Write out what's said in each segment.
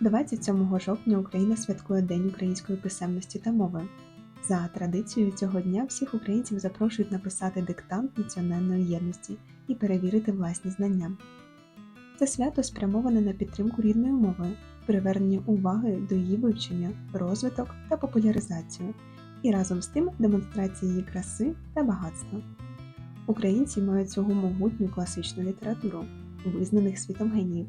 27 жовтня Україна святкує День української писемності та мови. За традицією цього дня всіх українців запрошують написати диктант національної єдності і перевірити власні знання. Це свято спрямоване на підтримку рідної мови, привернення уваги до її вивчення, розвиток та популяризацію, і разом з тим демонстрація її краси та багатства. Українці мають свого могутню класичну літературу, визнаних світом геніїв.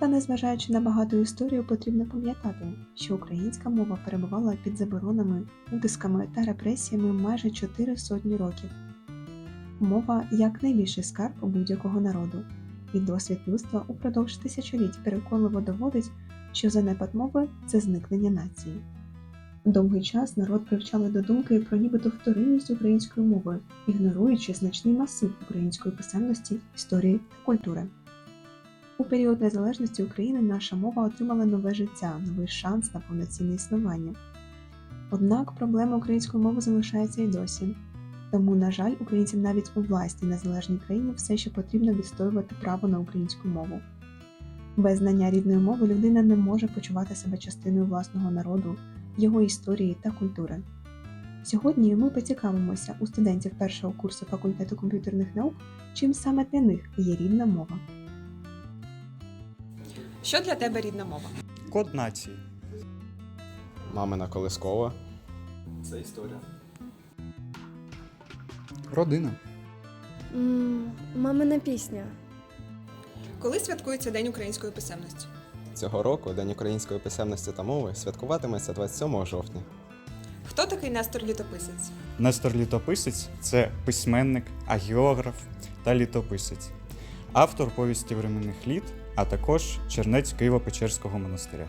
Та незважаючи на багату історію, потрібно пам'ятати, що українська мова перебувала під заборонами, утисками та репресіями майже чотири сотні років. Мова як найбільший скарб будь-якого народу, і досвід людства упродовж тисячоліть переконливо доводить, що занепад мови це зникнення нації. Довгий час народ привчали до думки про нібито вторинність української мови, ігноруючи значний масив української писемності, історії та культури. У період незалежності України наша мова отримала нове життя, новий шанс на повноцінне існування. Однак проблема української мови залишається і досі. Тому, на жаль, українцям навіть у власній незалежній країні все ще потрібно відстоювати право на українську мову. Без знання рідної мови людина не може почувати себе частиною власного народу, його історії та культури. Сьогодні ми поцікавимося у студентів першого курсу факультету комп'ютерних наук, чим саме для них є рідна мова. Що для тебе рідна мова? Код нації. Мамина колискова. Це історія. Родина. М, Мамина пісня. Коли святкується День української писемності? Цього року День української писемності та мови святкуватиметься 27 жовтня. Хто такий Нестор Літописець? Нестор Літописець це письменник, агіограф та літописець, автор повісті временних літ, а також чернець Києво-Печерського монастиря.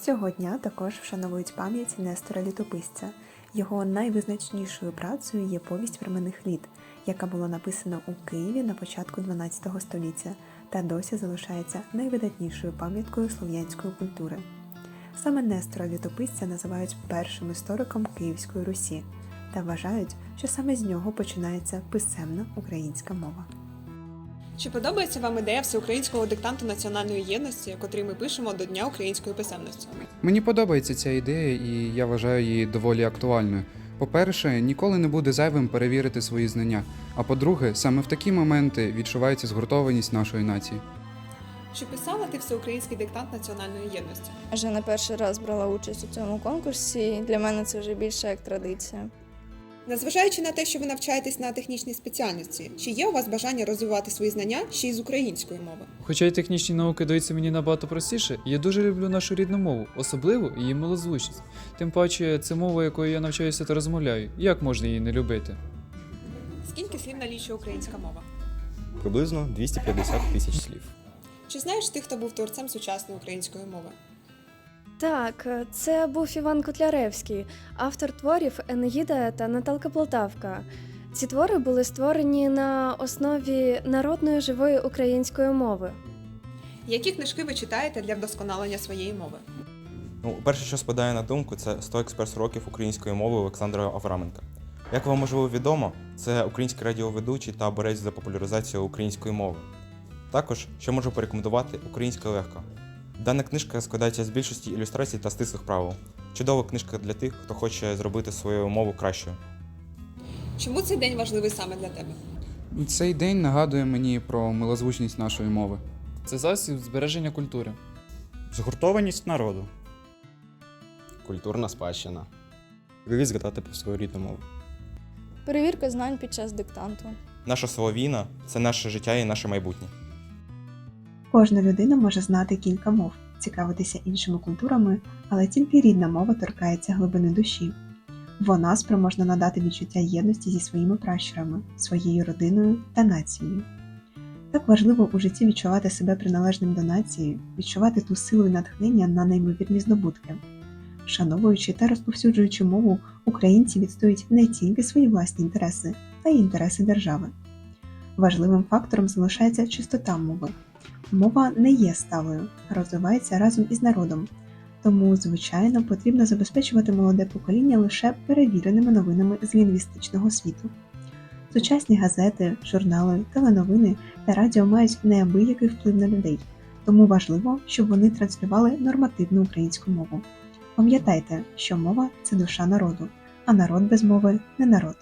Цього дня також вшановують пам'ять Нестора Літописця. Його найвизначнішою працею є повість временних літ, яка була написана у Києві на початку 12 століття та досі залишається найвидатнішою пам'яткою слов'янської культури. Саме Нестора Літописця називають першим істориком Київської Русі та вважають, що саме з нього починається писемна українська мова. Чи подобається вам ідея всеукраїнського диктанту національної єдності, котрий ми пишемо до Дня української писемності? Мені подобається ця ідея, і я вважаю її доволі актуальною. По-перше, ніколи не буде зайвим перевірити свої знання. А по-друге, саме в такі моменти відчувається згуртованість нашої нації. Чи писала ти всеукраїнський диктант національної єдності? Вже не перший раз брала участь у цьому конкурсі. і Для мене це вже більше як традиція. Незважаючи на те, що ви навчаєтесь на технічній спеціальності, чи є у вас бажання розвивати свої знання ще й з української мови? Хоча й технічні науки даються мені набагато простіше, я дуже люблю нашу рідну мову, особливо її милозвучність. Тим паче, це мова, якою я навчаюся та розмовляю. Як можна її не любити? Скільки слів налічує українська мова? Приблизно 250 тисяч слів. Чи знаєш ти, хто був творцем сучасної української мови? Так, це був Іван Котляревський, автор творів Енеїда та Наталка Полтавка. Ці твори були створені на основі народної живої української мови. Які книжки ви читаєте для вдосконалення своєї мови? Ну, перше, що спадає на думку, це 100 експрес років української мови Олександра Авраменка. Як вам можливо відомо, це український радіоведучий та борець за популяризацію української мови. Також, що можу порекомендувати, українська легка. Дана книжка складається з більшості ілюстрацій та стислих правил. Чудова книжка для тих, хто хоче зробити свою мову кращою. Чому цей день важливий саме для тебе? Цей день нагадує мені про милозвучність нашої мови. Це засіб збереження культури. Згуртованість народу. Культурна спадщина. Привіт згадати про свою рідну мову. Перевірка знань під час диктанту. Наша солов'їна це наше життя і наше майбутнє. Кожна людина може знати кілька мов, цікавитися іншими культурами, але тільки рідна мова торкається глибини душі. Вона спроможна надати відчуття єдності зі своїми пращурами, своєю родиною та нацією. Так важливо у житті відчувати себе приналежним до нації, відчувати ту силу і натхнення на неймовірні здобутки. Шановуючи та розповсюджуючи мову, українці відстоюють не тільки свої власні інтереси, а й інтереси держави. Важливим фактором залишається чистота мови. Мова не є сталою, розвивається разом із народом. Тому, звичайно, потрібно забезпечувати молоде покоління лише перевіреними новинами з лінгвістичного світу. Сучасні газети, журнали, теленовини та радіо мають неабиякий вплив на людей, тому важливо, щоб вони транслювали нормативну українську мову. Пам'ятайте, що мова це душа народу, а народ без мови не народ.